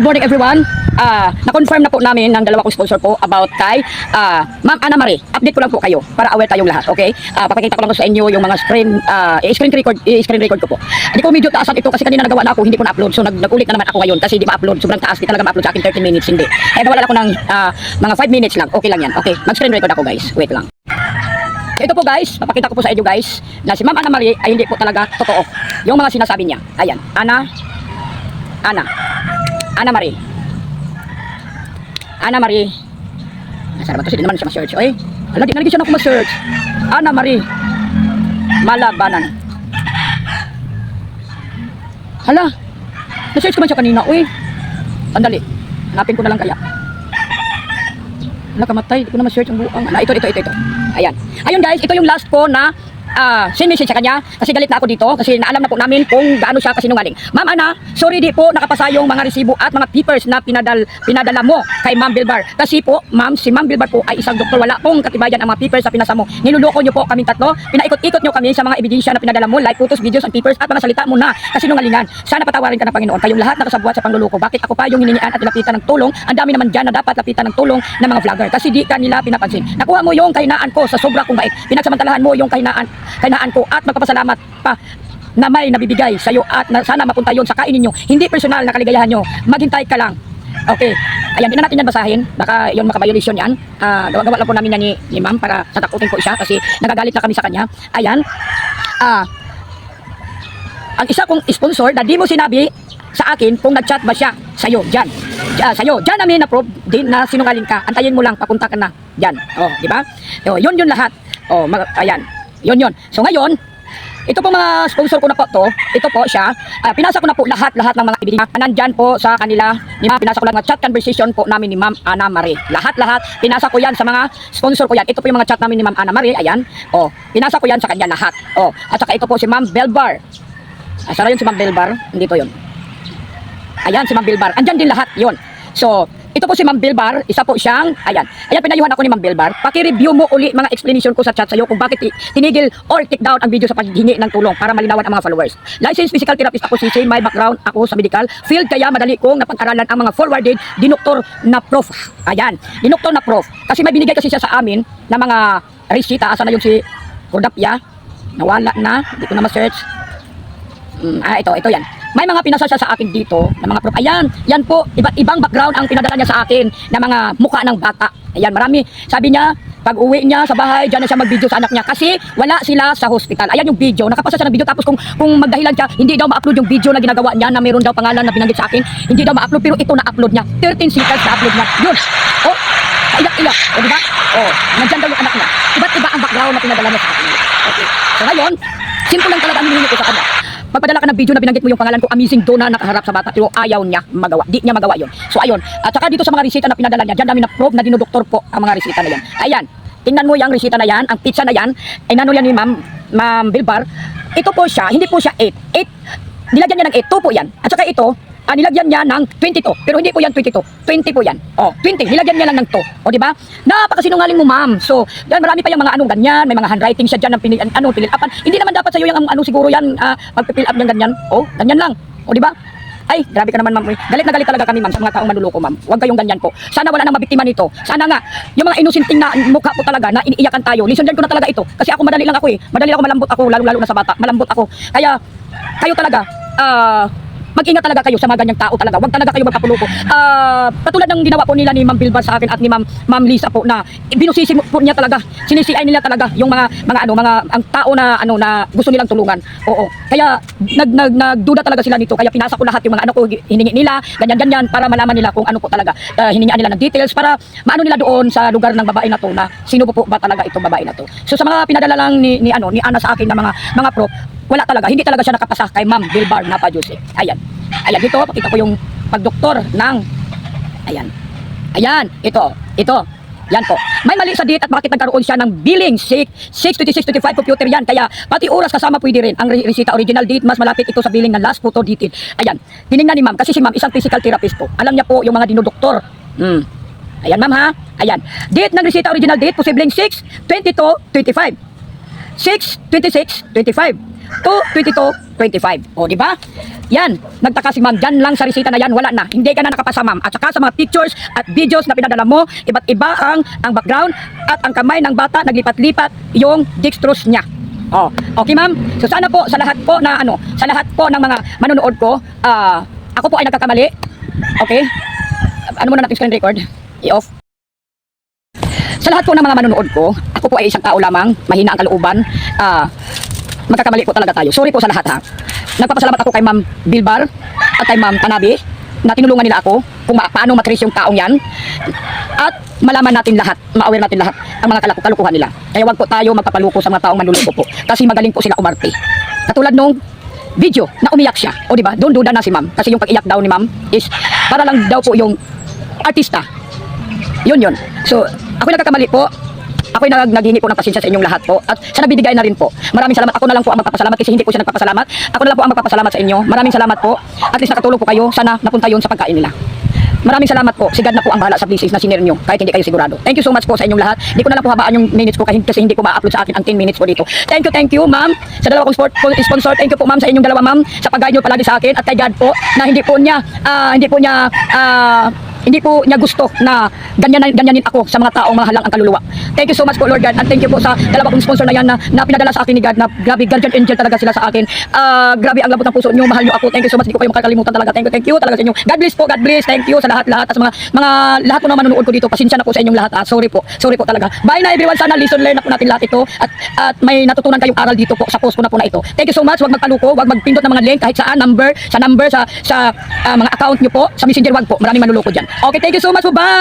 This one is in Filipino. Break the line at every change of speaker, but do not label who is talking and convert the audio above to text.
good morning everyone. Ah, na-confirm na po namin ng dalawa kong sponsor po about kay ah, Ma'am Ana Marie. Update ko lang po kayo para aware tayong lahat, okay? Ah, papakita ko lang sa inyo yung mga screen ah, screen record screen record ko po. Hindi ko medyo taasan ito kasi kanina nagawa na ako, hindi ko na-upload. So nag nagulit na naman ako ngayon kasi hindi ma-upload. Sobrang taas, di talaga ma-upload sa akin 30 minutes hindi. Kaya nawala ako ng ah, mga 5 minutes lang. Okay lang yan. Okay, mag-screen record ako guys. Wait lang. Ito po guys, papakita ko po sa inyo guys na si Ma'am Ana Marie ay hindi po talaga totoo. Yung mga sinasabi niya. Ayan, Ana Ana Ana Marie. Ana Marie. Nasaan ba ito? Hindi naman siya ma-search. Oy, ala, di nalagyan siya na ako ma-search. Ana Marie. Malabanan. Hala. Na-search ko man siya kanina. Uy. Sandali. Hanapin ko na lang kaya. Hala, kamatay. Di ko na ma-search ang buong. Ah, ito, ito, ito, ito. Ayan. Ayun guys, ito yung last ko na ah, send message sa kanya kasi galit na ako dito kasi naalam na po namin kung gaano siya kasinungaling. Ma'am Ana, sorry di po nakapasa yung mga resibo at mga papers na pinadal, pinadala mo kay Ma'am Bilbar. Kasi po, ma'am, si Ma'am Bilbar po ay isang doktor. Wala pong katibayan ang mga papers na pinasa mo. Niluloko niyo po kaming tatlo. Pinaikot-ikot niyo kami sa mga ebidensya na pinadala mo, like photos, videos, and papers at mga salita mo na kasinungalingan. Sana patawarin ka ng Panginoon. Kayong lahat nakasabwat sa pangluloko. Bakit ako pa yung hiningian at nilapitan ng tulong? Ang dami naman dyan na dapat lapitan ng tulong ng mga vlogger. Kasi di ka nila pinapansin. Nakuha mo yung kahinaan ko sa sobra kong bait. Pinagsamantalahan mo yung kahinaan, kahinaan ko at magpapasalamat pa na may nabibigay sa iyo at na, sana mapunta yon sa kainin nyo. Hindi personal na kaligayahan nyo. Maghintay ka lang. Okay. Ayan, di na natin yan basahin. Baka yun makabiolation yan. Ah, gawa-gawa lang po namin yan ni, ni ma'am para tatakutin ko siya kasi nagagalit na kami sa kanya. Ayan. Ah, ang isa kong sponsor na di mo sinabi sa akin kung nag-chat ba siya sa'yo, dyan. Uh, sa'yo, dyan namin na-prove din na sinungaling ka. Antayin mo lang, papunta ka na. Dyan. Oh, di ba? Oh, yun yun lahat. Oh, ayan. Yun yun. So ngayon, ito po mga sponsor ko na po to. Ito po siya. Ah, pinasa ko na po lahat-lahat ng mga ebidensya. Nandyan po sa kanila. Ni Ma'am, pinasa ko lang na chat conversation po namin ni Ma'am Ana Marie. Lahat-lahat. Pinasa ko yan sa mga sponsor ko yan. Ito po yung mga chat namin ni Ma'am Ana Marie. Ayan. Oh, pinasa ko yan sa kanya lahat. Oh, at saka ito po si Ma'am Belbar. Asa na yun si Ma'am Belbar? Hindi to yun. Ayan si Ma'am Bilbar. Andyan din lahat yon. So, ito po si Ma'am Bilbar, isa po siyang, ayan. Ayan, pinayuhan ako ni Ma'am Bilbar. Paki-review mo uli mga explanation ko sa chat sa'yo kung bakit ti- tinigil or take down ang video sa paghingi ng tulong para malinawan ang mga followers. Licensed physical therapist ako si Shane, my background ako sa medical field, kaya madali kong napag-aralan ang mga forwarded dinoktor na prof. Ayan, dinoktor na prof. Kasi may binigay kasi siya sa amin na mga resita. Asa na yung si Cordapia? Nawala na, hindi ko na ma-search. Mm, ah, ito, ito yan. May mga pinasa siya sa akin dito na mga proof. Ayan, yan po, iba't ibang background ang pinadala niya sa akin na mga mukha ng bata. Ayan, marami. Sabi niya, pag uwi niya sa bahay, dyan na siya mag-video sa anak niya kasi wala sila sa hospital. Ayan yung video, nakapasa siya ng video tapos kung, kung magdahilan siya, hindi daw ma-upload yung video na ginagawa niya na mayroon daw pangalan na binanggit sa akin, hindi daw ma-upload pero ito na-upload niya. 13 seconds na-upload niya. Yun. Oh, iyak-iyak. O, diba? Oh, nandyan daw yung anak niya. Iba't iba ang background na pinadala niya sa akin. Okay. So ngayon, simple lang talaga ang hinihingi ko sa kanya. Magpadala ka ng video na binanggit mo yung pangalan ko, amazing do na nakaharap sa bata, pero ayaw niya magawa. Di niya magawa yon. So ayun. At saka dito sa mga resita na pinadala niya, dyan namin na-prove na dinodoktor po ang mga resita na yan. Ayan. Tingnan mo yung resita na yan, ang pizza na yan, ay nano yan ni Ma'am, Ma'am Bilbar. Ito po siya, hindi po siya 8. 8, nilagyan niya ng 8, 2 po yan. At saka ito, ah, nilagyan niya ng 22. Pero hindi po yan 22. 20 po yan. Oh, 20. Nilagyan niya lang ng 2. O, di ba? Napakasinungaling mo, ma'am. So, yan, marami pa yung mga anong ganyan. May mga handwriting siya dyan ng pinil, anong pinil upan. Hindi naman dapat sa'yo yung ano siguro yan, ah, pagpipil up ng ganyan. Oh, ganyan lang. O, di ba? Ay, grabe ka naman, ma'am. Galit na galit talaga kami, ma'am, sa mga taong manluloko, ma'am. Huwag kayong ganyan po. Sana wala nang mabiktima nito. Sana nga, yung mga inusinting na mukha po talaga na iniiyakan tayo. Listen din ko na talaga ito. Kasi ako madali lang ako eh. Madali ako malambot ako, lalo-lalo na sa bata. Malambot ako. Kaya, kayo talaga, ah, mag-ingat talaga kayo sa mga ganyang tao talaga. Huwag talaga kayo magpapuloko. Ah, katulad ng ginawa po nila ni Ma'am Bilbar sa akin at ni Ma'am Ma'am Lisa po na binusisi po niya talaga. Sinisiay nila talaga yung mga mga ano mga ang tao na ano na gusto nilang tulungan. Oo. Kaya nag, nag nagduda talaga sila nito. Kaya pinasa ko lahat yung mga ano ko hiningi nila, ganyan ganyan para malaman nila kung ano po talaga. Uh, hiningian nila ng details para maano nila doon sa lugar ng babae na to na sino po, po ba talaga itong babae na to. So sa mga pinadala lang ni, ni ano ni Ana sa akin na mga mga prop wala talaga, hindi talaga siya nakapasa kay Ma'am Bilbar na Jose. Ayan. Ayan, dito, pakita ko yung pagdoktor ng, ayan. Ayan, ito, ito. Yan po. May mali sa date at bakit nagkaroon siya ng billing 6, 62625 computer yan. Kaya pati oras kasama pwede rin. Ang re- resita original date mas malapit ito sa billing ng last photo dated. Ayan. Tinignan ni ma'am kasi si ma'am isang physical therapist po. Alam niya po yung mga dinodoktor. Hmm. Ayan ma'am ha. Ayan. Date ng resita original date posibleng 6, 22, 25. 6, 26, 25. 2, 22, 25. O, di ba? Yan, nagtaka si ma'am, dyan lang sa resita na yan, wala na. Hindi ka na nakapasa ma'am. At saka sa mga pictures at videos na pinadala mo, iba't iba ang, ang background at ang kamay ng bata naglipat-lipat yung dextrose niya. Oh, okay ma'am. So sana po sa lahat po na ano, sa lahat po ng mga manonood ko, ah, ako po ay nagkakamali. Okay? Ano muna natin screen record? I-off. Sa lahat po ng mga manonood ko, ako po ay isang tao lamang, mahina ang kalooban. Ah, magkakamali po talaga tayo. Sorry po sa lahat ha. Nagpapasalamat ako kay Ma'am Bilbar at kay Ma'am Tanabi na tinulungan nila ako kung ma- paano matrace yung taong yan at malaman natin lahat, ma-aware natin lahat ang mga kalukuhan nila. Kaya wag po tayo magpapaluko sa mga taong manluloko po kasi magaling po sila umarte. Katulad nung video na umiyak siya. O di ba? Doon duda na si Ma'am kasi yung pag-iyak daw ni Ma'am is para lang daw po yung artista yun yun. So, ako nagkakamali po. Ako nag naghingi po ng pasensya sa inyong lahat po. At sana bibigay na rin po. Maraming salamat. Ako na lang po ang magpapasalamat kasi hindi po siya nagpapasalamat. Ako na lang po ang magpapasalamat sa inyo. Maraming salamat po. At least nakatulong po kayo. Sana napunta yun sa pagkain nila. Maraming salamat po. Sigad na po ang bahala sa business na sinare nyo kahit hindi kayo sigurado. Thank you so much po sa inyong lahat. Hindi ko na lang po habaan yung minutes ko kasi hindi ko ma-upload sa akin ang 10 minutes po dito. Thank you, thank you, ma'am. Sa dalawa kong sport, sponsor, thank you po, ma'am, sa inyong dalawa, ma'am, sa pag-guide nyo palagi sa akin at kay God po na hindi po niya, ah, hindi po niya, ah, hindi po niya gusto na ganyan ganyanin ako sa mga taong mga halang ang kaluluwa. Thank you so much po Lord God and thank you po sa dalawa kong sponsor na yan na, na pinadala sa akin ni God na grabe guardian angel talaga sila sa akin. Ah, grabe ang lambot ng puso niyo, mahal niyo ako. Thank you so much. Hindi ko kayo makakalimutan talaga. Thank you, thank you talaga sa inyo. God bless po, God bless. Thank you sa lahat-lahat at sa mga mga lahat po na manonood ko dito. Pasensya na po sa inyong lahat. Ah, sorry po. Sorry po talaga. Bye na everyone. Sana lesson learn na po natin lahat ito at at may natutunan kayong aral dito po sa post ko na po na ito. Thank you so much. Huwag magpaluko, huwag magpindot ng mga link kahit saan number, sa number sa sa ah, mga account niyo po, sa Messenger wag po. Maraming manluloko diyan. Okay, thank you so much po. Bye.